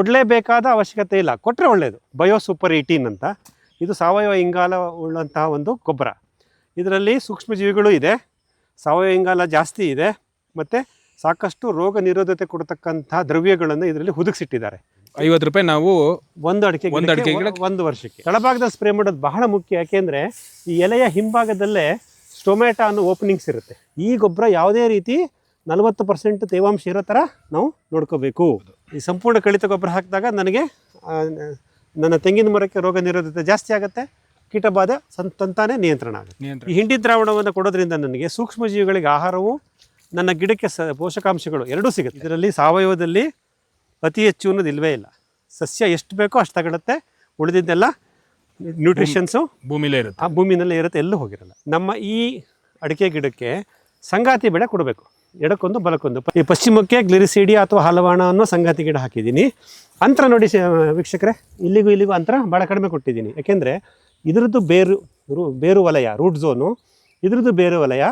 ಕೊಡಲೇಬೇಕಾದ ಅವಶ್ಯಕತೆ ಇಲ್ಲ. ಕೊಟ್ಟರೆ ಒಳ್ಳೆಯದು ಬಯೋ ಸೂಪರ್ ಏಯ್ಟೀನ್ ಅಂತ. ಇದು ಸಾವಯವ ಇಂಗಾಲ ಉಳ್ಳಂತಹ ಒಂದು ಗೊಬ್ಬರ. ಇದರಲ್ಲಿ ಸೂಕ್ಷ್ಮಜೀವಿಗಳು ಇದೆ. ಸಾವಯವ ಇಂಗಾಲ ಜಾಸ್ತಿ ಇದೆ. ಮತ್ತು ಸಾಕಷ್ಟು ರೋಗ ನಿರೋಧತೆ ಕೊಡ್ತಕ್ಕಂಥ ದ್ರವ್ಯಗಳನ್ನು ಇದರಲ್ಲಿ ಹುದುಗಿಸಿಟ್ಟಿದ್ದಾರೆ. ಐವತ್ತು ರೂಪಾಯಿ ನಾವು ಒಂದು ಅಡಿಕೆ ಒಂದು ಅಡಿಕೆ ಒಂದು ವರ್ಷಕ್ಕೆ. ತಳಭಾಗದ ಸ್ಪ್ರೇ ಮಾಡೋದು ಬಹಳ ಮುಖ್ಯ. ಯಾಕೆಂದರೆ ಈ ಎಲೆಯ ಹಿಂಭಾಗದಲ್ಲೇ ಸ್ಟೊಮ್ಯಾಟೊ ಅನ್ನೋ ಓಪನಿಂಗ್ಸ್ ಇರುತ್ತೆ. ಈ ಗೊಬ್ಬರ ಯಾವುದೇ ರೀತಿ ನಲವತ್ತು ಪರ್ಸೆಂಟ್ ತೇವಾಂಶ ಇರೋ ಥರ ನಾವು ನೋಡ್ಕೋಬೇಕು. ಈ ಸಂಪೂರ್ಣ ಕಳಿತ ಗೊಬ್ಬರ ಹಾಕಿದಾಗ ನನಗೆ ನನ್ನ ತೆಂಗಿನ ಮರಕ್ಕೆ ರೋಗ ನಿರೋಧತೆ ಜಾಸ್ತಿ ಆಗುತ್ತೆ ಕೀಟಬಾಧೆ ಸಂತಂತಾನೆ ನಿಯಂತ್ರಣ ಆಗುತ್ತೆ. ಈ ಹಿಂಡಿ ದ್ರಾವಣವನ್ನು ಕೊಡೋದ್ರಿಂದ ನನಗೆ ಸೂಕ್ಷ್ಮಜೀವಿಗಳಿಗೆ ಆಹಾರವು ನನ್ನ ಗಿಡಕ್ಕೆ ಸ ಪೋಷಕಾಂಶಗಳು ಎರಡೂ ಸಿಗುತ್ತೆ. ಇದರಲ್ಲಿ ಸಾವಯವದಲ್ಲಿ ಅತಿ ಹೆಚ್ಚು ಅನ್ನೋದು ಇಲ್ಲವೇ ಇಲ್ಲ. ಸಸ್ಯ ಎಷ್ಟು ಬೇಕೋ ಅಷ್ಟು ತಗೊಳುತ್ತೆ. ಉಳಿದಿದ್ದೆಲ್ಲ ನ್ಯೂಟ್ರಿಷನ್ಸು ಭೂಮಿಲೇ ಇರುತ್ತೆ. ಆ ಭೂಮಿನಲ್ಲೇ ಇರುತ್ತೆ ಎಲ್ಲೂ ಹೋಗಿರಲ್ಲ. ನಮ್ಮ ಈ ಅಡಿಕೆ ಗಿಡಕ್ಕೆ ಸಂಗಾತಿ ಬೆಳೆ ಕೊಡಬೇಕು. ಎಡಕ್ಕೊಂದು ಬಲಕ್ಕೊಂದು. ಈ ಪಶ್ಚಿಮಕ್ಕೆ ಗ್ಲಿರಿಸಿಡಿ ಅಥವಾ ಹಲವಾಣ ಅನ್ನೋ ಸಂಗತಿ ಗಿಡ ಹಾಕಿದ್ದೀನಿ. ಅಂತರ ನೋಡಿ ವೀಕ್ಷಕರೇ, ಇಲ್ಲಿಗೂ ಇಲ್ಲಿಗೂ ಅಂತರ ಭಾಳ ಕಡಿಮೆ ಕೊಟ್ಟಿದ್ದೀನಿ. ಯಾಕೆಂದರೆ ಇದರದ್ದು ಬೇರು, ರೂ ಬೇರು ವಲಯ ರೂಟ್ ಝೋನು ಇದರದ್ದು ಬೇರು ವಲಯ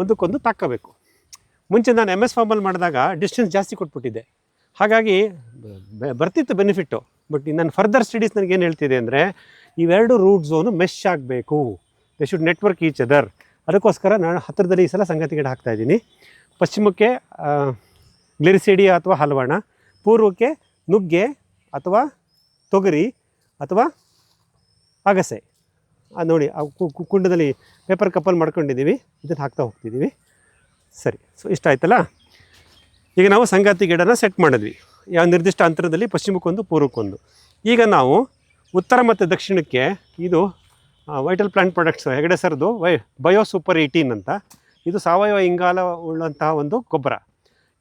ಒಂದಕ್ಕೊಂದು ತಾಕಬೇಕು. ಮುಂಚೆ ನಾನು ಎಂ ಎಸ್ ಫಾರ್ಮಲ್ಲಿ ಮಾಡಿದಾಗ ಡಿಸ್ಟೆನ್ಸ್ ಜಾಸ್ತಿ ಕೊಟ್ಬಿಟ್ಟಿದ್ದೆ. ಹಾಗಾಗಿ ಬರ್ತಿತ್ತು ಬೆನಿಫಿಟ್ಟು ಬಟ್ ನನ್ನ ಫರ್ದರ್ ಸ್ಟಡೀಸ್ ನನಗೆ ಏನು ಹೇಳ್ತಿದೆ ಅಂದರೆ ಇವೆರಡು ರೂಟ್ ಝೋನು ಮೆಶ್ ಆಗಬೇಕು. They should network each other ಅದಕ್ಕೋಸ್ಕರ ನಾನು ಹತ್ತಿರದಲ್ಲಿ ಈ ಸಲ ಸಂಗತಿ ಗಿಡ ಹಾಕ್ತಾ ಇದ್ದೀನಿ. ಪಶ್ಚಿಮಕ್ಕೆ ಗ್ಲಿರಿಸಿಡಿ ಅಥವಾ ಹಲವಾಣ, ಪೂರ್ವಕ್ಕೆ ನುಗ್ಗೆ ಅಥವಾ ತೊಗರಿ ಅಥವಾ ಅಗಸೆ. ನೋಡಿ, ಆ ಕುಂಡದಲ್ಲಿ ಪೇಪರ್ ಕಪ್ಪಲ್ಲಿ ಮಾಡ್ಕೊಂಡಿದ್ದೀವಿ, ಇದನ್ನು ಹಾಕ್ತಾ ಹೋಗ್ತಿದ್ದೀವಿ. ಸರಿ ಸೊ ಇಷ್ಟ ಆಯ್ತಲ್ಲ? ಈಗ ನಾವು ಸಂಗಾತಿ ಗಿಡನ ಸೆಟ್ ಮಾಡಿದ್ವಿ. ಯಾವ ನಿರ್ದಿಷ್ಟ ಅಂತರದಲ್ಲಿ ಪಶ್ಚಿಮಕ್ಕೊಂದು, ಪೂರ್ವಕ್ಕೊಂದು. ಈಗ ನಾವು ಉತ್ತರ ಮತ್ತು ದಕ್ಷಿಣಕ್ಕೆ ಇದು ವೈಟಲ್ ಪ್ಲಾಂಟ್ ಪ್ರಾಡಕ್ಟ್ಸ್ ಹೆಗಡೆ ಸರ್ದು, ವೈ ಬಯೋ ಸೂಪರ್ ಏಯ್ಟೀನ್ ಅಂತ ಇದು ಸಾವಯವ ಇಂಗಾಲ ಉಳ್ಳಂತಹ ಒಂದು ಗೊಬ್ಬರ.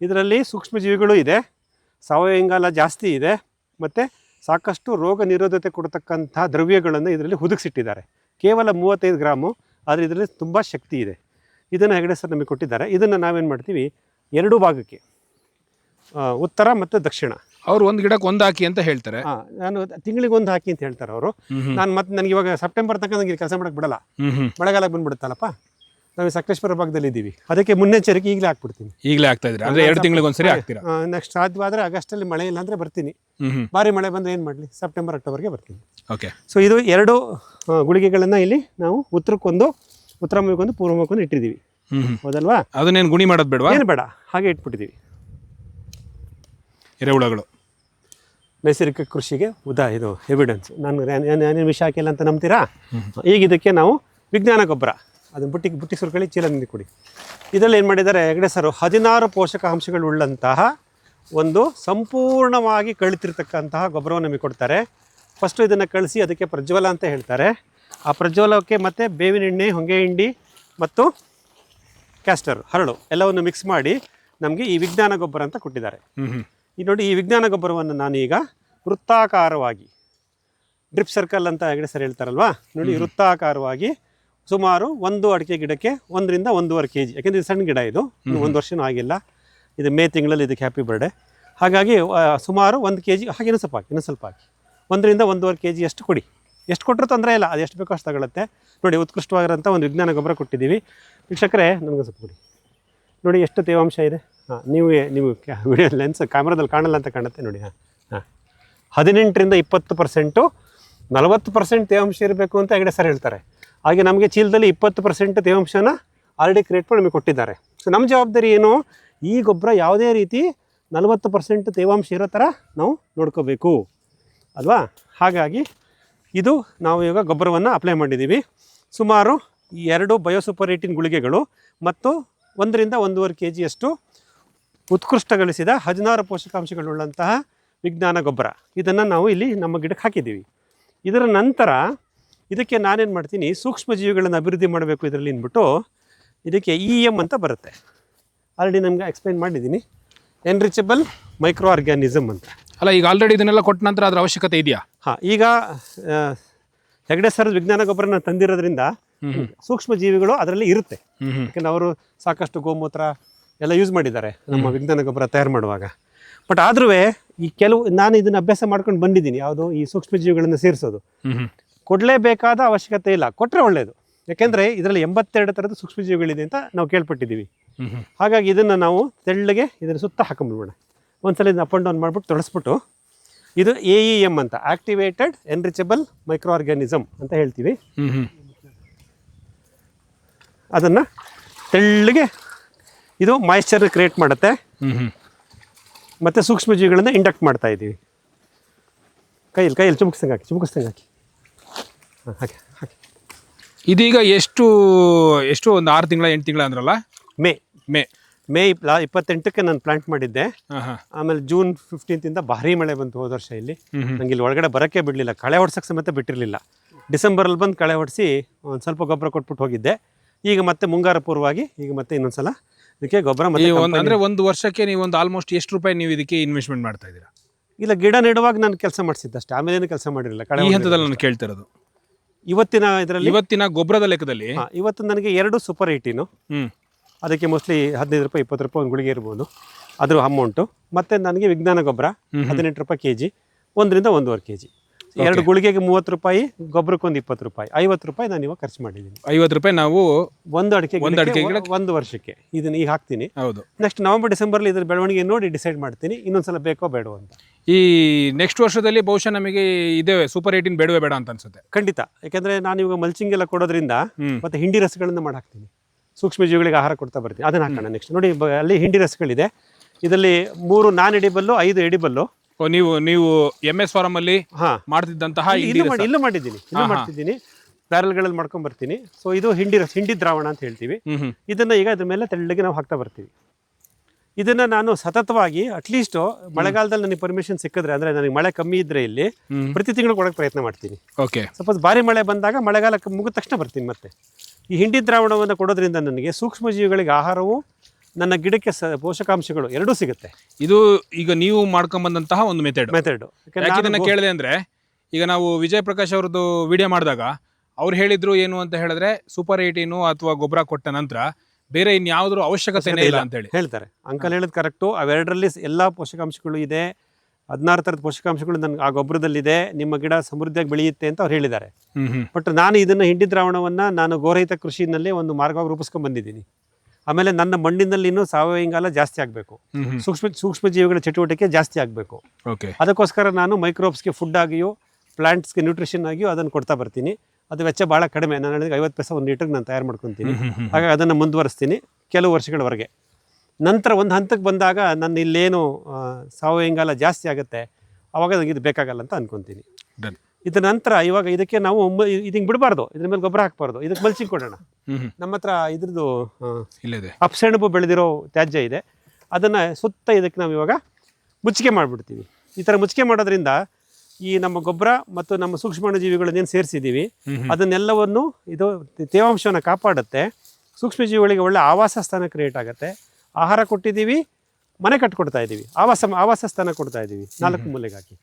ಇದರಲ್ಲಿ ಸೂಕ್ಷ್ಮಜೀವಿಗಳು ಇದೆ ಸಾವಯವ ಇಂಗಾಲ ಜಾಸ್ತಿ ಇದೆ ಮತ್ತು ಸಾಕಷ್ಟು ರೋಗ ನಿರೋಧತೆ ಕೊಡ್ತಕ್ಕಂಥ ದ್ರವ್ಯಗಳನ್ನು ಇದರಲ್ಲಿ ಹುದುಗಿಸಿಟ್ಟಿದ್ದಾರೆ. ಕೇವಲ ಮೂವತ್ತೈದು ಗ್ರಾಮು ಆದರೆ ಇದರಲ್ಲಿ ತುಂಬ ಶಕ್ತಿ ಇದೆ. ಇದನ್ನು ಹೆಗಡೆ ಸರ್ ನಮಗೆ ಕೊಟ್ಟಿದ್ದಾರೆ. ಇದನ್ನು ನಾವೇನು ಮಾಡ್ತೀವಿ? ಎರಡು ಭಾಗಕ್ಕೆ ಉತ್ತರ ಮತ್ತು ದಕ್ಷಿಣ. ಅವ್ರು ಒಂದು ಗಿಡಕ್ಕೆ ಒಂದು ಹಾಕಿ ಅಂತ ಹೇಳ್ತಾರೆ. ಹಾಂ ನಾನು ತಿಂಗಳಿಗೆ ಒಂದು ಹಾಕಿ ಅಂತ ಹೇಳ್ತಾರೆ ಅವರು. ನಾನು ಮತ್ತೆ ನನಗೆ ಇವಾಗ ಸೆಪ್ಟೆಂಬರ್ ತನಕ ನನಗೆ ಕೆಲಸ ಮಾಡೋಕ್ಕೆ ಬಿಡಲ್ಲ. ಮಳೆಗಾಲಕ್ಕೆ ಬಂದುಬಿಡುತ್ತಲ್ಲಪ್ಪ ಮಳೆಗಾಲ ಬಂದ್ಬಿಡುತ್ತಲ್ಲಪ್ಪ? ನಾವು ಸಕಲೇಶ್ವರ ಭಾಗದಲ್ಲಿ ಇದ್ದೀವಿ ಅದಕ್ಕೆ ಮುನ್ನೆಚ್ಚರಿಕೆ ಈಗಲೇ ಹಾಕ್ಬಿಡ್ತೀನಿ. ಈಗಲೇ ಆಗ್ತಾ ಇದ್ರೆ ಅಂದ್ರೆ ಎರಡು ತಿಂಗಳಿಗೆ ಒಂದ್ಸರಿ ಹಾಕ್ತೀರಾ ನೆಕ್ಸ್ಟ್ ಸಾಧ್ಯವಾದ್ರೆ ಆಗಸ್ಟಲ್ಲಿ ಮಳೆ ಇಲ್ಲ ಅಂದ್ರೆ ಬರ್ತೀನಿ. ಭಾರಿ ಮಳೆ ಬಂದರೆ ಏನು ಮಾಡಲಿ? ಸೆಪ್ಟೆಂಬರ್ ಅಕ್ಟೋಬರ್ಗೆ ಬರ್ತೀನಿ. ಓಕೆ. ಸೊ ಇದು ಎರಡು ಗುಳಿಗೆಗಳನ್ನು ಇಲ್ಲಿ ನಾವು ಉತ್ತರಕ್ಕೊಂದು ಉತ್ತರ ಮುಖಕ್ಕೊಂದು ಪೂರ್ವ ಮುಖಕ್ಕೊಂದು ಇಟ್ಟಿದ್ದೀವಿ ಹೌದಲ್ವಾ? ಅದನ್ನೇನು ಗುಣಿ ಮಾಡೋದು ಬೇಡವಾ? ಏನು ಬೇಡ. ಹಾಗೆ ಇಟ್ಬಿಟ್ಟಿದ್ದೀವಿ. ಎರೆಹುಳಗಳು ನೈಸರ್ಗಿಕ ಕೃಷಿಗೆ ಉದಾ ಇದು ಎವಿಡೆನ್ಸ್ ನಾನು ಏನೇನು ವಿಷ ಹಾಕಿಲ್ಲ ಅಂತ ನಂಬ್ತೀರಾ? ಈಗ ಇದಕ್ಕೆ ನಾವು ವಿಜ್ಞಾನ ಗೊಬ್ಬರ. ಅದನ್ನು ಬುಟ್ಟಿ ಬುಟ್ಟಿ ಸುರ್ಕೊಳ್ಳಿ ಚೀಲ ನಿಂದು ಕೊಡಿ. ಇದರಲ್ಲಿ ಏನು ಮಾಡಿದ್ದಾರೆ ಹೆಗಡೆ ಸರು ಹದಿನಾರು ಪೋಷಕಾಂಶಗಳುಳ್ಳಂತಹ ಒಂದು ಸಂಪೂರ್ಣವಾಗಿ ಕಳಿತಿರ್ತಕ್ಕಂತಹ ಗೊಬ್ಬರವನ್ನು ನಮಗೆ ಕೊಡ್ತಾರೆ. ಫಸ್ಟು ಇದನ್ನು ಕಳಿಸಿ ಅದಕ್ಕೆ ಪ್ರಜ್ವಲ ಅಂತ ಹೇಳ್ತಾರೆ. ಆ ಪ್ರಜ್ವಲಕ್ಕೆ ಮತ್ತು ಬೇವಿನ ಎಣ್ಣೆ ಹೊಂಗೆ ಹಿಂಡಿ ಮತ್ತು ಕ್ಯಾಸ್ಟರ್ ಹರಳು ಎಲ್ಲವನ್ನು ಮಿಕ್ಸ್ ಮಾಡಿ ನಮಗೆ ಈ ವಿಜ್ಞಾನ ಗೊಬ್ಬರ ಅಂತ ಕೊಟ್ಟಿದ್ದಾರೆ. ಈ ನೋಡಿ ಈ ವಿಜ್ಞಾನ ಗೊಬ್ಬರವನ್ನು ನಾನೀಗ ವೃತ್ತಾಕಾರವಾಗಿ ಡ್ರಿಪ್ ಸರ್ಕಲ್ ಅಂತ ಹೆಗಡೆ ಸರ್ ಹೇಳ್ತಾರಲ್ವಾ? ನೋಡಿ ವೃತ್ತಾಕಾರವಾಗಿ ಸುಮಾರು ಒಂದು ಅಡಿಕೆ ಗಿಡಕ್ಕೆ ಒಂದರಿಂದ ಒಂದೂವರೆ ಕೆ ಜಿ ಯಾಕೆಂದರೆ ಇದು ಸಣ್ಣ ಗಿಡ ಇದು. ಒಂದು ವರ್ಷನೂ ಆಗಿಲ್ಲ. ಇದು ಮೇ ತಿಂಗಳಲ್ಲಿ ಇದಕ್ಕೆ ಹ್ಯಾಪಿ ಬರ್ಡೇ ಹಾಗಾಗಿ ಸುಮಾರು ಒಂದು ಕೆ ಜಿ ಹಾಗೆ ಇನ್ನೂ ಸ್ವಲ್ಪ ಹಾಕಿ ಇನ್ನೂ ಸ್ವಲ್ಪ ಹಾಕಿ. ಒಂದರಿಂದ ಒಂದೂವರೆ ಕೆ ಜಿ ಅಷ್ಟು ಕೊಡಿ. ಎಷ್ಟು ಕೊಟ್ಟರೂ ತೊಂದರೆ ಇಲ್ಲ ಅದು ಎಷ್ಟು ಬೇಕೋ ಅಷ್ಟು ತಗೊಳ್ಳುತ್ತೆ ನೋಡಿ ಉತ್ಕೃಷ್ಟವಾಗಿರೋಂಥ ಒಂದು ವಿಜ್ಞಾನ ಗೊಬ್ಬರ ಕೊಟ್ಟಿದ್ದೀವಿ. ವೀಕ್ಷಕರೇ ನನಗೆ ಸ್ವಲ್ಪ ಕೊಡಿ. ನೋಡಿ ಎಷ್ಟು ತೇವಾಂಶ ಇದೆ. ಹಾಂ ನೀವು ನೀವು ವಿಡಿಯೋ ಲೆನ್ಸ್ ಕ್ಯಾಮ್ರಾದಲ್ಲಿ ಕಾಣಲ್ಲ ಅಂತ ಕಾಣುತ್ತೆ. ನೋಡಿ ಹಾಂ ಹಾಂ. ಹದಿನೆಂಟರಿಂದ ಇಪ್ಪತ್ತು ಪರ್ಸೆಂಟು ನಲವತ್ತು ಪರ್ಸೆಂಟ್ ತೇವಾಂಶ ಇರಬೇಕು ಅಂತ ಹೆಗಡೆ ಸರ್ ಹೇಳ್ತಾರೆ. ಹಾಗೆ ನಮಗೆ ಚೀಲದಲ್ಲಿ ಇಪ್ಪತ್ತು ಪರ್ಸೆಂಟ್ ತೇವಾಂಶನ ಆಲ್ರೆಡಿ ಕ್ರಿಯೇಟ್ ಮಾಡಿ ನಮಗೆ ಕೊಟ್ಟಿದ್ದಾರೆ. ಸೊ ನಮ್ಮ ಜವಾಬ್ದಾರಿ ಏನು? ಈ ಗೊಬ್ಬರ ಯಾವುದೇ ರೀತಿ ನಲವತ್ತು ಪರ್ಸೆಂಟ್ ತೇವಾಂಶ ಇರೋ ಥರ ನಾವು ನೋಡ್ಕೋಬೇಕು. ಅಲ್ವಾ? ಹಾಗಾಗಿ ಇದು ನಾವು ಇವಾಗ ಗೊಬ್ಬರವನ್ನು ಅಪ್ಲೈ ಮಾಡಿದ್ದೀವಿ. ಸುಮಾರು ಎರಡು ಬಯೋಸೂಪರ್ ಗುಳಿಗೆಗಳು ಮತ್ತು ಒಂದರಿಂದ ಒಂದೂವರೆ ಕೆ ಜಿಯಷ್ಟು ಉತ್ಕೃಷ್ಟಗೊಳಿಸಿದ ಹದಿನಾರು ಪೋಷಕಾಂಶಗಳುಳ್ಳಂತಹ ವಿಜ್ಞಾನ ಗೊಬ್ಬರ. ಇದನ್ನು ನಾವು ಇಲ್ಲಿ ನಮ್ಮ ಗಿಡಕ್ಕೆ ಹಾಕಿದ್ದೀವಿ. ಇದರ ನಂತರ ಇದಕ್ಕೆ ನಾನೇನು ಮಾಡ್ತೀನಿ ಸೂಕ್ಷ್ಮ ಜೀವಿಗಳನ್ನು ಅಭಿವೃದ್ಧಿ ಮಾಡಬೇಕು ಇದರಲ್ಲಿ ಅಂದ್ಬಿಟ್ಟು ಇದಕ್ಕೆ ಇ ಎಂ ಅಂತ ಬರುತ್ತೆ. ಆಲ್ರೆಡಿ ನಮ್ಗೆ ಎಕ್ಸ್ಪ್ಲೈನ್ ಮಾಡಿದ್ದೀನಿ ಎನ್ರಿಚಬಲ್ ಮೈಕ್ರೋ ಆರ್ಗ್ಯಾನಿಸಮ್ ಅಂತ. ಅಲ್ಲ ಈಗ ಆಲ್ರೆಡಿ ಇದನ್ನೆಲ್ಲ ಕೊಟ್ಟ ನಂತರ ಅದರ ಅವಶ್ಯಕತೆ ಇದೆಯಾ? ಹಾಂ ಈಗ ಹೆಗಡೆ ಸರ್ ವಿಜ್ಞಾನ ಗೊಬ್ಬರನ ತಂದಿರೋದ್ರಿಂದ ಸೂಕ್ಷ್ಮ ಜೀವಿಗಳು ಅದರಲ್ಲಿ ಇರುತ್ತೆ. ಯಾಕೆಂದ್ರೆ ಅವರು ಸಾಕಷ್ಟು ಗೋಮೂತ್ರ ಎಲ್ಲ ಯೂಸ್ ಮಾಡಿದ್ದಾರೆ ನಮ್ಮ ವಿಜ್ಞಾನ ಗೊಬ್ಬರ ತಯಾರು ಮಾಡುವಾಗ. ಬಟ್ ಆದ್ರೂ ಈ ಕೆಲವು ನಾನು ಇದನ್ನ ಅಭ್ಯಾಸ ಮಾಡ್ಕೊಂಡು ಬಂದಿದ್ದೀನಿ ಯಾವುದು ಈ ಸೂಕ್ಷ್ಮ ಜೀವಿಗಳನ್ನು ಸೇರಿಸೋದು ಕೊಡಲೇಬೇಕಾದ ಅವಶ್ಯಕತೆ ಇಲ್ಲ. ಕೊಟ್ಟರೆ ಒಳ್ಳೆಯದು ಯಾಕೆಂದರೆ ಇದರಲ್ಲಿ ಎಂಬತ್ತೆರಡು ಥರದ ಸೂಕ್ಷ್ಮಜೀವಿಗಳಿದೆ ಅಂತ ನಾವು ಕೇಳ್ಪಟ್ಟಿದ್ದೀವಿ. ಹಾಗಾಗಿ ಇದನ್ನು ನಾವು ತೆಳ್ಳಗೆ ಇದನ್ನು ಸುತ್ತ ಹಾಕೊಂಡ್ಬಿಡೋಣ ಒಂದ್ಸಲ ಇದನ್ನ ಅಪ್ ಆ್ಯಂಡ್ ಡೌನ್ ಮಾಡಿಬಿಟ್ಟು ತೊಳಸ್ಬಿಟ್ಟು ಇದು ಎ ಇ ಎಂ ಅಂತ ಆಕ್ಟಿವೇಟೆಡ್ ಎನ್ರಿಚಬಲ್ ಮೈಕ್ರೋ ಆರ್ಗ್ಯಾನಿಸಮ್ ಅಂತ ಹೇಳ್ತೀವಿ. ಅದನ್ನು ತೆಳ್ಳಗೆ ಇದು ಮಾಯಿಶ್ಚರ್ನ ಕ್ರಿಯೇಟ್ ಮಾಡುತ್ತೆ. ಮತ್ತು ಸೂಕ್ಷ್ಮಜೀವಿಗಳನ್ನು ಇಂಡಕ್ಟ್ ಮಾಡ್ತಾ ಇದ್ದೀವಿ ಕೈಯಲ್ಲಿ ಕೈಯಲ್ಲಿ ಚುಮುಕ್ಸ್ದಂಗೆ ಹಾಕಿ ಚುಮುಕ್ಸ್ದಂಗೆ ಹಾಕಿ. ಹಾಗೆ ಇದೀಗ ಎಷ್ಟು ಎಷ್ಟು ಒಂದು ಆರು ತಿಂಗಳ ಎಂಟು ತಿಂಗಳ ಅಂದ್ರಲ್ಲ? ಮೇ. ಮೇ. ಮೇ ಇಪ್- ಲಾ ಇಪ್ಪತ್ತೆಂಟಕ್ಕೆ ನಾನು ಪ್ಲಾಂಟ್ ಮಾಡಿದ್ದೆ. ಆಮೇಲೆ ಜೂನ್ ಫಿಫ್ಟೀನ್ತಿಂದ ಭಾರಿ ಮಳೆ ಬಂತು ಹೋದ ವರ್ಷ ಇಲ್ಲಿ. ನಂಗೆ ಇಲ್ಲಿ ಒಳಗಡೆ ಬರೋಕ್ಕೆ ಬಿಡಲಿಲ್ಲ. ಕಳೆ ಹೊಡ್ಸಕ್ಕೆ ಸಮೇತ ಬಿಟ್ಟಿರಲಿಲ್ಲ. ಡಿಸೆಂಬರಲ್ಲಿ ಬಂದು ಕಳೆ ಹೊಡಿಸಿ ಒಂದು ಸ್ವಲ್ಪ ಗೊಬ್ಬರ ಕೊಟ್ಬಿಟ್ಟು ಹೋಗಿದ್ದೆ. ಈಗ ಮತ್ತೆ ಮುಂಗಾರ ಪೂರ್ವವಾಗಿ ಈಗ ಮತ್ತೆ ಇನ್ನೊಂದ್ಸಲ ಇದಕ್ಕೆ ಗೊಬ್ಬರ ಈ ಮತ್ತೆ ಒಂದು company- ಅಂದ್ರೆ ಒಂದು ವರ್ಷಕ್ಕೆ ನೀವು ಒಂದು ಆಲ್ಮೋಸ್ಟ್ ಎಷ್ಟು ರೂಪಾಯಿ ನೀವು ಇದಕ್ಕೆ ಇನ್ವೆಸ್ಟ್ಮೆಂಟ್ ಮಾಡ್ತಾ ಇದ್ದೀರಾ? ಇಲ್ಲ ಗಿಡ ನೆಡುವಾಗ ನಾನು ಕೆಲಸ ಮಾಡಿಸಿದ್ದೆ ಅಷ್ಟೇ. ಆಮೇಲೆ ಏನು ಕೆಲಸ ಮಾಡಿರಲಿಲ್ಲ. ಕಳೆ ಈ ಹೊಡ್ದಿಲ್ಲ. ಹಂತದಲ್ಲಿ ನಾನು ಕೇಳ್ತಾ ಇರೋದು ಇವತ್ತಿನ ಇದರಲ್ಲಿ? ಇವತ್ತಿನ ಗೊಬ್ಬರದ ಲೆಕ್ಕದಲ್ಲಿ? ಹಾ, ಇವತ್ತು ನನಗೆ ಎರಡು ಸೂಪರ್ ಏಯ್ಟೀನು ಅದಕ್ಕೆ ಮೋಸ್ಟ್ಲಿ ಹದಿನೈದು ರೂಪಾಯಿ ಇಪ್ಪತ್ತು ರೂಪಾಯಿ ಒಂದು ಗುಳಿಗೆ ಇರ್ಬೋದು. ಅದ್ರ ಅಮೌಂಟು ಮತ್ತು ನನಗೆ ವಿಜ್ಞಾನ ಗೊಬ್ಬರ ಹದಿನೆಂಟು ರೂಪಾಯಿ ಕೆ ಜಿ ಒಂದರಿಂದ ಒಂದೂವರೆ ಕೆ ಜಿ ಎರಡು ಗುಳಿಗೆಗೆ ಮೂವತ್ತು ರೂಪಾಯಿ ಗೊಬ್ಬರಕ್ಕೆ ಒಂದು ಇಪ್ಪತ್ತು ರೂಪಾಯಿ. ಐವತ್ತು ರೂಪಾಯಿ ನಾನು ಇವಾಗ ಖರ್ಚು ಮಾಡಿದ್ದೀನಿ. ಐವತ್ತು ರೂಪಾಯಿ ನಾವು ಒಂದು ಅಡಿಕೆ ಒಂದು ಅಡಿಕೆ ಒಂದು ವರ್ಷಕ್ಕೆ. ಇದನ್ನ ಈಗ ಹಾಕ್ತೀನಿ. ಹೌದು. ನೆಕ್ಸ್ಟ್ ನವಂಬರ್ ಡಿಸೆಂಬರ್ಲಿ ಇದ್ರ ಬೆಳವಣಿಗೆ ನೋಡಿ ಡಿಸೈಡ್ ಮಾಡ್ತೀನಿ. ಇನ್ನೊಂದ್ಸಲ ಬೇಕೋ ಬೇಡೋ ಅಂತ. ಈ ನೆಕ್ಸ್ಟ್ ವರ್ಷದಲ್ಲಿ ಬಹುಶಃ ನಮಗೆ ಇದೇ ಸೂಪರ್ ಏಯ್ಟೀನ್ ಬೇಡವೇ ಬೇಡ ಅಂತ ಅನ್ಸುತ್ತೆ. ಖಂಡಿತ. ಯಾಕಂದ್ರೆ ನಾನು ಇವಾಗ ಮಲ್ಚಿಂಗ್ ಎಲ್ಲ ಕೊಡೋದ್ರಿಂದ ಮತ್ತೆ ಹಿಂಡಿ ರಸಗಳನ್ನ ಮಾಡಿ ಹಾಕ್ತೀನಿ. ಸೂಕ್ಷ್ಮ ಜೀವಿಗಳಿಗೆ ಆಹಾರ ಕೊಡ್ತಾ ಬರ್ತೀನಿ. ಅದನ್ನ ಹಾಕೋಣ ನೆಕ್ಸ್ಟ್ ನೋಡಿ ಅಲ್ಲಿ ಹಿಂಡಿ ರಸಗಳಿದೆ. ಇದರಲ್ಲಿ ಮೂರು ನಾನ್ ಎಡಿಬಲ್ಲು ಐದು ಎಡಿಬಲ್ಲು ಓ ನೀವು ನೀವು ಎಂ ಎಸ್ ಫಾರಂ ಅಲ್ಲಿ ಹಾ. ಮಾಡ್ತಿದ್ದಂತಹ ಇಲ್ಲಿ- ಮಾಡಿ ಮಾಡಿದ್ದೀನಿ ಇಲ್ಲೂ ಮಾಡ್ತಿದ್ದೀನಿ. ಬ್ಯಾರಲ್ಗಳಲ್ಲಿ ಮಾಡ್ಕೊಂಡ್ ಬರ್ತೀನಿ. ಸೊ ಇದು ಹಿಂಡಿ ರಸ ಹಿಂಡಿ ದ್ರಾವಣ ಅಂತ ಹೇಳ್ತೀವಿ. ಇದನ್ನ ಈಗ ಅದ್ರ ಮೇಲೆ ತೆಳ್ಳಗೆ ನಾವು ಹಾಕ್ತಾ ಬರ್ತೀವಿ. ಇದನ್ನ ನಾನು ಸತತವಾಗಿ ಅಟ್ಲೀಸ್ಟ್ ಮಳೆಗಾಲದಲ್ಲಿ ನನಗೆ ಪರ್ಮಿಷನ್ ಸಿಕ್ಕಿದ್ರೆ ಅಂದ್ರೆ ನನಗೆ ಮಳೆ ಕಮ್ಮಿ ಇದ್ರೆ ಇಲ್ಲಿ ಪ್ರತಿ ತಿಂಗಳು ಕೊಡಕ್ಕೆ ಪ್ರಯತ್ನ ಮಾಡ್ತೀನಿ. ಓಕೆ. ಸಪೋಸ್ ಭಾರಿ ಮಳೆ ಬಂದಾಗ ಮಳೆಗಾಲ ಮುಗಿದ ತಕ್ಷಣ ಬರ್ತೀನಿ ಮತ್ತೆ. ಈ ಹಿಂಡಿ ದ್ರಾವಣವನ್ನು ಕೊಡೋದ್ರಿಂದ ನನಗೆ ಸೂಕ್ಷ್ಮ ಜೀವಿಗಳಿಗೆ ಆಹಾರವು ನನ್ನ ಗಿಡಕ್ಕೆ ಸ ಪೋಷಕಾಂಶಗಳು ಎರಡೂ ಸಿಗುತ್ತೆ. ಇದು ಈಗ ನೀವು ಮಾಡ್ಕೊಂಬಂದಂತಹ ಒಂದು ಮೆಥಡ್ ಮೆಥಡ್ ಯಾಕೆ ಇದನ್ನ ಕೇಳಿದೆ ಅಂದ್ರೆ ಈಗ ನಾವು ವಿಜಯ್ ಪ್ರಕಾಶ್ ಅವ್ರದ್ದು ವಿಡಿಯೋ ಮಾಡಿದಾಗ ಅವ್ರು ಹೇಳಿದ್ರು ಏನು ಅಂತ ಹೇಳಿದ್ರೆ ಸೂಪರ್ ಏಯ್ಟೀನು ಅಥವಾ ಗೊಬ್ಬರ ಕೊಟ್ಟ ನಂತರ ಬೇರೆ ಇನ್ಯಾವುದ್ರ ಅವಶ್ಯಕತೆನೇ ಇಲ್ಲ ಅಂತ ಹೇಳಿ ಹೇಳ್ತಾರೆ. ಅಂಕಲ್ ಹೇಳಿದ್ ಕರೆಕ್ಟು ಅವೆರಡರಲ್ಲಿ ಎಲ್ಲ ಪೋಷಕಾಂಶಗಳು ಇದೆ. ಹದಿನಾರು ಥರದ ಪೋಷಕಾಂಶಗಳು ನನ್ಗೆ ಆ ಗೊಬ್ಬರದಲ್ಲಿದೆ. ನಿಮ್ಮ ಗಿಡ ಸಮೃದ್ಧಿಯಾಗಿ ಬೆಳೆಯುತ್ತೆ ಅಂತ ಅವ್ರು ಹೇಳಿದ್ದಾರೆ. ಬಟ್ ನಾನು ಇದನ್ನು ಹಿಂಡಿ ದ್ರಾವಣವನ್ನು ನಾನು ಗೋರಹಿತ ಕೃಷಿನಲ್ಲಿ ಒಂದು ಮಾರ್ಗವಾಗಿ ರೂಪಿಸ್ಕೊಂಡ್ ಬಂದಿದ್ದೀನಿ. ಆಮೇಲೆ ನನ್ನ ಮಣ್ಣಿನಲ್ಲಿ ಇನ್ನೂ ಸಾವಯವ ಇಂಗಾಲ ಜಾಸ್ತಿ ಆಗಬೇಕು. ಸೂಕ್ಷ್ಮ ಸೂಕ್ಷ್ಮ ಜೀವಿಗಳ ಚಟುವಟಿಕೆ ಜಾಸ್ತಿ ಆಗಬೇಕು. ಓಕೆ. ಅದಕ್ಕೋಸ್ಕರ ನಾನು ಮೈಕ್ರೋಬ್ಸ್ಗೆ ಫುಡ್ ಆಗಿಯೋ ಪ್ಲಾಂಟ್ಸ್ಗೆ ನ್ಯೂಟ್ರಿಷನ್ ಆಗಿಯೂ ಅದನ್ನು ಕೊಡ್ತಾ ಬರ್ತೀನಿ. ಅದು ವೆಚ್ಚ ಭಾಳ ಕಡಿಮೆ. ನಾನು ಹೇಳಿದ್ರೆ ಐವತ್ತು ಪೈಸೆ ಒಂದು ಲೀಟರ್ಗೆ ನಾನು ತಯಾರು ಮಾಡ್ಕೊತೀನಿ. ಹಾಗಾಗಿ ಅದನ್ನು ಮುಂದುವರಿಸ್ತೀನಿ ಕೆಲವು ವರ್ಷಗಳವರೆಗೆ. ನಂತರ ಒಂದು ಹಂತಕ್ಕೆ ಬಂದಾಗ ನನ್ನ ಇಲ್ಲೇನು ಸಾವಯವ ಇಂಗಾಲ ಜಾಸ್ತಿ ಆಗುತ್ತೆ. ಅವಾಗ ನನಗೆ ಇದು ಬೇಕಾಗಲ್ಲ ಅಂತ ಅನ್ಕೊತೀನಿ. ಡನ್ ಇದರ ನಂತರ ಇವಾಗ ಇದಕ್ಕೆ ನಾವು ಇದಿಂಗ್ ಬಿಡಬಾರ್ದು. ಇದ್ರ ಮೇಲೆ ಗೊಬ್ಬರ ಹಾಕಬಾರ್ದು. ಇದಕ್ಕೆ ಮಲ್ಚಿಂಗ್ ಕೊಡೋಣ. ನಮ್ಮ ಹತ್ರ ಇದ್ರದ್ದು ಇಲ್ಲಿದೆ ಅಪ್ಸೆಣಬು ಬೆಳೆದಿರೋ ತ್ಯಾಜ್ಯ ಇದೆ. ಅದನ್ನು ಸುತ್ತ ಇದಕ್ಕೆ ನಾವು ಇವಾಗ ಮುಚ್ಚಿಗೆ ಮಾಡಿಬಿಡ್ತೀವಿ. ಈ ಥರ ಮುಚ್ಚಿಗೆ ಮಾಡೋದ್ರಿಂದ ಈ ನಮ್ಮ ಗೊಬ್ಬರ ಮತ್ತು ನಮ್ಮ ಸೂಕ್ಷ್ಮಾಣುಜೀವಿಗಳನ್ನೇನು ಸೇರಿಸಿದ್ದೀವಿ. ಅದನ್ನೆಲ್ಲವನ್ನು ಇದು ತೇವಾಂಶವನ್ನು ಕಾಪಾಡುತ್ತೆ. ಸೂಕ್ಷ್ಮಜೀವಿಗಳಿಗೆ ಒಳ್ಳೆ ಆವಾಸ ಸ್ಥಾನ ಕ್ರಿಯೇಟ್ ಆಗುತ್ತೆ. ಆಹಾರ ಕೊಟ್ಟಿದ್ದೀವಿ ಮನೆ ಕಟ್ಕೊಡ್ತಾ ಇದ್ದೀವಿ ಆವಾಸ ಆವಾಸ ಸ್ಥಾನ ಕೊಡ್ತಾ ಇದ್ದೀವಿ ನಾಲ್ಕು ಮೂಲೆಗೆ ಹಾಕಿ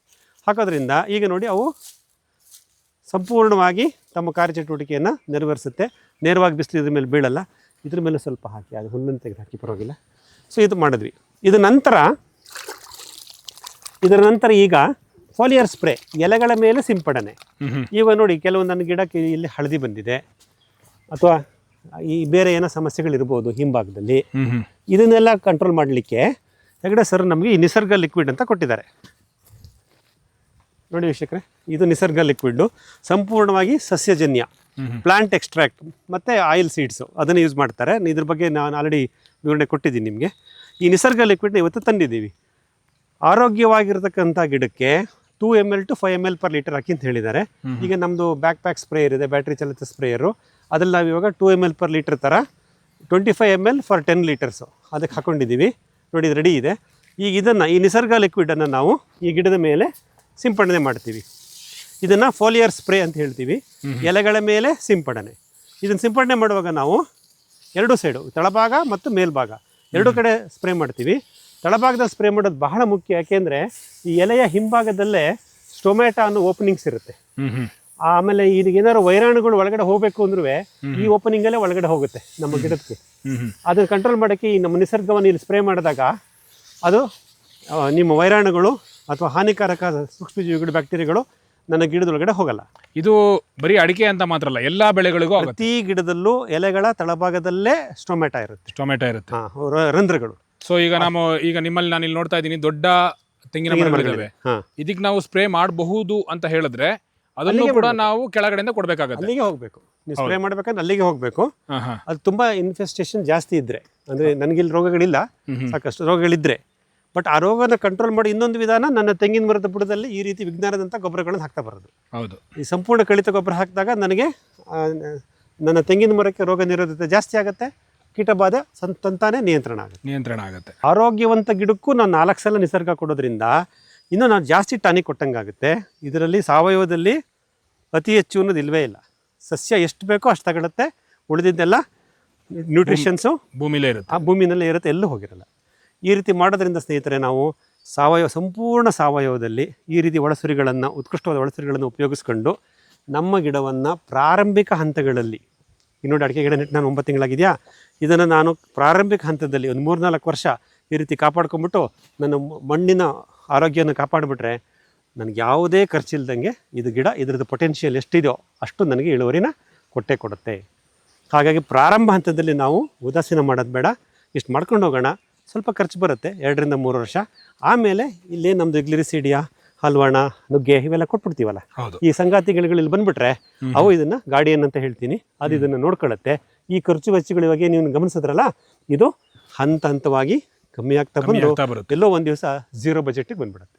ಹಾಕೋದ್ರಿಂದ ಈಗ ನೋಡಿ ಅವು ಸಂಪೂರ್ಣವಾಗಿ ತಮ್ಮ ಕಾರ್ಯಚಟುವಟಿಕೆಯನ್ನು ನೆರವೇರಿಸುತ್ತೆ. ನೇರವಾಗಿ ಬಿಸಿಲು ಇದ್ರ ಮೇಲೆ ಬೀಳಲ್ಲ. ಇದ್ರ ಮೇಲೆ ಸ್ವಲ್ಪ ಹಾಕಿ ಅದು ಹುಲ್ಲನ್ನು ತೆಗೆದು ಹಾಕಿ ಪರವಾಗಿಲ್ಲ. ಸೊ ಇದು ಮಾಡಿದ್ವಿ. ಇದು ನಂತರ ಇದರ ನಂತರ ಈಗ ಫೋಲಿಯರ್ ಸ್ಪ್ರೇ ಎಲೆಗಳ ಮೇಲೆ ಸಿಂಪಡಣೆ. ಈಗ ನೋಡಿ ಕೆಲವೊಂದು ನನ್ನ ಗಿಡಕ್ಕೆ ಇಲ್ಲಿ ಹಳದಿ ಬಂದಿದೆ. ಅಥವಾ ಈ ಬೇರೆ ಏನೋ ಸಮಸ್ಯೆಗಳಿರ್ಬೋದು ಹಿಂಭಾಗದಲ್ಲಿ. ಇದನ್ನೆಲ್ಲ ಕಂಟ್ರೋಲ್ ಮಾಡಲಿಕ್ಕೆ ಹೆಗಡೆ ಸರ್ ನಮಗೆ ಈ ನಿಸರ್ಗ ಲಿಕ್ವಿಡ್ ಅಂತ ಕೊಟ್ಟಿದ್ದಾರೆ. ನೋಡಿ ವೀಕ್ಷಕರೇ ಇದು ನಿಸರ್ಗ ಲಿಕ್ವಿಡ್ ಸಂಪೂರ್ಣವಾಗಿ ಸಸ್ಯಜನ್ಯ. ಪ್ಲಾಂಟ್ ಎಕ್ಸ್ಟ್ರಾಕ್ಟ್ ಮತ್ತು ಆಯಿಲ್ ಸೀಡ್ಸು ಅದನ್ನು ಯೂಸ್ ಮಾಡ್ತಾರೆ. ಇದ್ರ ಬಗ್ಗೆ ನಾನು ಆಲ್ರೆಡಿ ವಿವರಣೆ ಕೊಟ್ಟಿದ್ದೀನಿ ನಿಮಗೆ. ಈ ನಿಸರ್ಗ ಲಿಕ್ವಿಡ್ನ ಇವತ್ತು ತಂದಿದ್ದೀವಿ. ಆರೋಗ್ಯವಾಗಿರ್ತಕ್ಕಂಥ ಗಿಡಕ್ಕೆ two M L to five M L per litre ಹಾಕಿ ಅಂತ ಹೇಳಿದ್ದಾರೆ. ಈಗ ನಮ್ಮದು ಬ್ಯಾಕ್ ಪ್ಯಾಕ್ ಸ್ಪ್ರೇಯರ್ ಇದೆ ಬ್ಯಾಟ್ರಿ ಚಾಲಿತ ಸ್ಪ್ರೇಯರು ಅದೆಲ್ಲ ನಾವು ಇವಾಗ two M L per litre ಥರ twenty five M L for ten litres ಅದಕ್ಕೆ ಹಾಕೊಂಡಿದ್ದೀವಿ. ನೋಡಿ ಇದು ರೆಡಿ ಇದೆ. ಈಗ ಇದನ್ನು ಈ ನಿಸರ್ಗ ಲಿಕ್ವಿಡನ್ನು ನಾವು ಈ ಗಿಡದ ಮೇಲೆ ಸಿಂಪಡಣೆ ಮಾಡ್ತೀವಿ. ಇದನ್ನು ಫೋಲಿಯರ್ ಸ್ಪ್ರೇ ಅಂತ ಹೇಳ್ತೀವಿ. ಎಲೆಗಳ ಮೇಲೆ ಸಿಂಪಡಣೆ. ಇದನ್ನು ಸಿಂಪಡಣೆ ಮಾಡುವಾಗ ನಾವು ಎರಡು ಸೈಡು ತಳಭಾಗ ಮತ್ತು ಮೇಲ್ಭಾಗ. ಎರಡು ಕಡೆ ಸ್ಪ್ರೇ ಮಾಡ್ತೀವಿ. ತಳಭಾಗದಲ್ಲಿ ಸ್ಪ್ರೇ ಮಾಡೋದು ಬಹಳ ಮುಖ್ಯ. ಯಾಕೆಂದರೆ ಈ ಎಲೆಯ ಹಿಂಭಾಗದಲ್ಲೇ ಸ್ಟೊಮ್ಯಾಟೊ ಅನ್ನೋ ಓಪನಿಂಗ್ಸ್ ಇರುತ್ತೆ. ಆಮೇಲೆ ಈಗ ಏನಾದ್ರು ವೈರಾಣುಗಳು ಒಳಗಡೆ ಹೋಗಬೇಕು ಅಂದ್ರೂ ಈ ಓಪನಿಂಗಲ್ಲೇ ಒಳಗಡೆ ಹೋಗುತ್ತೆ ನಮ್ಮ ಗಿಡಕ್ಕೆ. ಅದನ್ನು ಕಂಟ್ರೋಲ್ ಮಾಡೋಕ್ಕೆ ಈ ನಮ್ಮ ನಿಸರ್ಗವನ್ನು ಇಲ್ಲಿ ಸ್ಪ್ರೇ ಮಾಡಿದಾಗ ಅದು ನಿಮ್ಮ ವೈರಾಣುಗಳು ಅಥವಾ ಹಾನಿಕಾರಕ ಸೂಕ್ಷ್ಮಜೀವಿಗಳು ಬ್ಯಾಕ್ಟೀರಿಯಾಗಳು ನನ್ನ ಗಿಡದೊಳಗಡೆ ಹೋಗಲ್ಲ. ಇದು ಬರೀ ಅಡಿಕೆ ಅಂತ ಮಾತ್ರ ಅಲ್ಲ ಎಲ್ಲಾ ಬೆಳೆಗಳಿಗೂ ಆಗುತ್ತೆ. ಪ್ರತಿ ಗಿಡದಲ್ಲೂ ಎಲೆಗಳ ತಳಭಾಗದಲ್ಲೇ ಸ್ಟೊಮೆಟ ಇರುತ್ತೆ. ಟೊಮೆಟೊ ಇರುತ್ತೆ. ಹಾಂ ರಂಧ್ರಗಳು. ಸೊ ಈಗ ನಾವು ಈಗ ನಿಮ್ಮಲ್ಲಿ ನಾನು ಇಲ್ಲಿ ನೋಡ್ತಾ ಇದ್ದೀನಿ ದೊಡ್ಡ ತೆಂಗಿನ ಮರಗಳಿವೆ. ಹಾ. ಇದಕ್ಕೆ ನಾವು ಸ್ಪ್ರೇ ಮಾಡಬಹುದು ಅಂತ ಹೇಳಿದ್ರೆ ಅದನ್ನು ಕೂಡ ನಾವು ಕೆಳಗಡೆಯಿಂದ ಕೊಡ್ಬೇಕಾಗತ್ತೆ. ಅಲ್ಲಿಗೆ ಹೋಗ್ಬೇಕು. ನೀವು ಸ್ಪ್ರೇ ಮಾಡ್ಬೇಕಂದ್ರೆ ಅಲ್ಲಿಗೆ ಹೋಗ್ಬೇಕು. ಹಾ, ಹಾ. ಅದು ತುಂಬಾ ಇನ್ಫೆಸ್ಟೇಷನ್ ಜಾಸ್ತಿ ಇದ್ರೆ ಅಂದ್ರೆ ನನಗಿಲ್ಲಿ ರೋಗಗಳಿಲ್ಲ. ಸಾಕಷ್ಟು ರೋಗಗಳಿದ್ರೆ. ಬಟ್ ಆ ರೋಗನ ಕಂಟ್ರೋಲ್ ಮಾಡಿ ಇನ್ನೊಂದು ವಿಧಾನ ನನ್ನ ತೆಂಗಿನ ಮರದ ಬುಡದಲ್ಲಿ ಈ ರೀತಿ ವಿಜ್ಞಾನದಂಥ ಗೊಬ್ಬರಗಳನ್ನು ಹಾಕ್ತಾ ಬರೋದು. ಹೌದು. ಈ ಸಂಪೂರ್ಣ ಕಳಿತ ಗೊಬ್ಬರ ಹಾಕಿದಾಗ ನನಗೆ ನನ್ನ ತೆಂಗಿನ ಮರಕ್ಕೆ ರೋಗ ನಿರೋಧತೆ ಜಾಸ್ತಿ ಆಗುತ್ತೆ ಕೀಟಬಾಧೆ ಬಾಧೆ ತಂತಾನೆ ನಿಯಂತ್ರಣ ಆಗುತ್ತೆ. ನಿಯಂತ್ರಣ ಆಗುತ್ತೆ. ಆರೋಗ್ಯವಂತ ಗಿಡಕ್ಕೂ ನಾನು ನಾಲ್ಕು ಸಲ ನಿಸರ್ಗ ಕೊಡೋದ್ರಿಂದ ಇನ್ನೂ ನಾನು ಜಾಸ್ತಿ ಟಾನಿಕ್ ಕೊಟ್ಟಂಗಾಗುತ್ತೆ ಇದರಲ್ಲಿ ಸಾವಯವದಲ್ಲಿ ಅತಿ ಹೆಚ್ಚು ಅನ್ನೋದು ಇಲ್ಲವೇ ಇಲ್ಲ. ಸಸ್ಯ ಎಷ್ಟು ಬೇಕೋ ಅಷ್ಟು ತಗೊಳುತ್ತೆ. ಉಳಿದಿದ್ದೆಲ್ಲ ನ್ಯೂಟ್ರಿಷನ್ಸು ಭೂಮಿಲೇ ಇರುತ್ತೆ. ಆ ಭೂಮಿನಲ್ಲೇ ಇರುತ್ತೆ ಎಲ್ಲೂ ಹೋಗಿರಲ್ಲ. ಈ ರೀತಿ ಮಾಡೋದ್ರಿಂದ ಸ್ನೇಹಿತರೆ ನಾವು ಸಾವಯವ, ಸಂಪೂರ್ಣ ಸಾವಯವದಲ್ಲಿ ಈ ರೀತಿ ಒಳಸುರಿಗಳನ್ನು, ಉತ್ಕೃಷ್ಟವಾದ ಒಳಸುರಿಗಳನ್ನು ಉಪಯೋಗಿಸ್ಕೊಂಡು ನಮ್ಮ ಗಿಡವನ್ನು ಪ್ರಾರಂಭಿಕ ಹಂತಗಳಲ್ಲಿ ನೋಡಿ ಅಡಿಕೆ ಗಿಡ ನೆಟ್ಟು ನಾನು ಒಂಬತ್ತು ತಿಂಗಳಾಗಿದೆಯಾ? ಇದನ್ನು ನಾನು ಪ್ರಾರಂಭಿಕ ಹಂತದಲ್ಲಿ ಒಂದು ಮೂರ್ನಾಲ್ಕು ವರ್ಷ ಈ ರೀತಿ ಕಾಪಾಡ್ಕೊಂಬಿಟ್ಟು ನನ್ನ ಮಣ್ಣಿನ ಆರೋಗ್ಯವನ್ನು ಕಾಪಾಡಿಬಿಟ್ರೆ ನನಗೆ ಯಾವುದೇ ಖರ್ಚಿಲ್ದಂಗೆ ಇದು ಗಿಡ ಇದ್ರದ್ದು ಪೊಟೆನ್ಷಿಯಲ್ ಎಷ್ಟಿದೆಯೋ ಅಷ್ಟು ನನಗೆ ಇಳುವರಿನ ಕೊಟ್ಟೇ ಕೊಡುತ್ತೆ. ಹಾಗಾಗಿ ಪ್ರಾರಂಭ ಹಂತದಲ್ಲಿ ನಾವು ಉದಾಸೀನ ಮಾಡೋದು ಬೇಡ. ಇಷ್ಟು ಮಾಡ್ಕೊಂಡು ಹೋಗೋಣ. ಸ್ವಲ್ಪ ಖರ್ಚು ಬರುತ್ತೆ ಎರಡರಿಂದ ಮೂರು ವರ್ಷ. ಆಮೇಲೆ ಇಲ್ಲೇ ನಮ್ಮದು ಗ್ಲಿರಿಸಿಡಿಯಾ ಹಲ್ವಾಣ ನುಗ್ಗೆ ಇವೆಲ್ಲ ಕೊಟ್ಬಿಡ್ತೀವಲ್ಲ? ಈ ಸಂಗಾತಿಗಳು ಇಲ್ಲಿ ಬಂದ್ಬಿಟ್ರೆ ಅವು ಇದನ್ನ ಗಾರ್ಡಿಯನ್ ಅಂತ ಹೇಳ್ತೀನಿ. ಅದು ಇದನ್ನ ನೋಡ್ಕೊಳ್ಳುತ್ತೆ ಈ ಖರ್ಚು ವೆಚ್ಚಗಳ ಬಗ್ಗೆ ನೀವು ಗಮನಿಸಿದ್ರಲ್ಲ ಇದು ಹಂತ ಹಂತವಾಗಿ ಕಮ್ಮಿ ಆಗ್ತಾ ಬಂದು ಎಲ್ಲೋ ಒಂದು ದಿವಸ ಜೀರೋ ಬಜೆಟ್ಗೆ ಬಂದ್ಬಿಡುತ್ತೆ.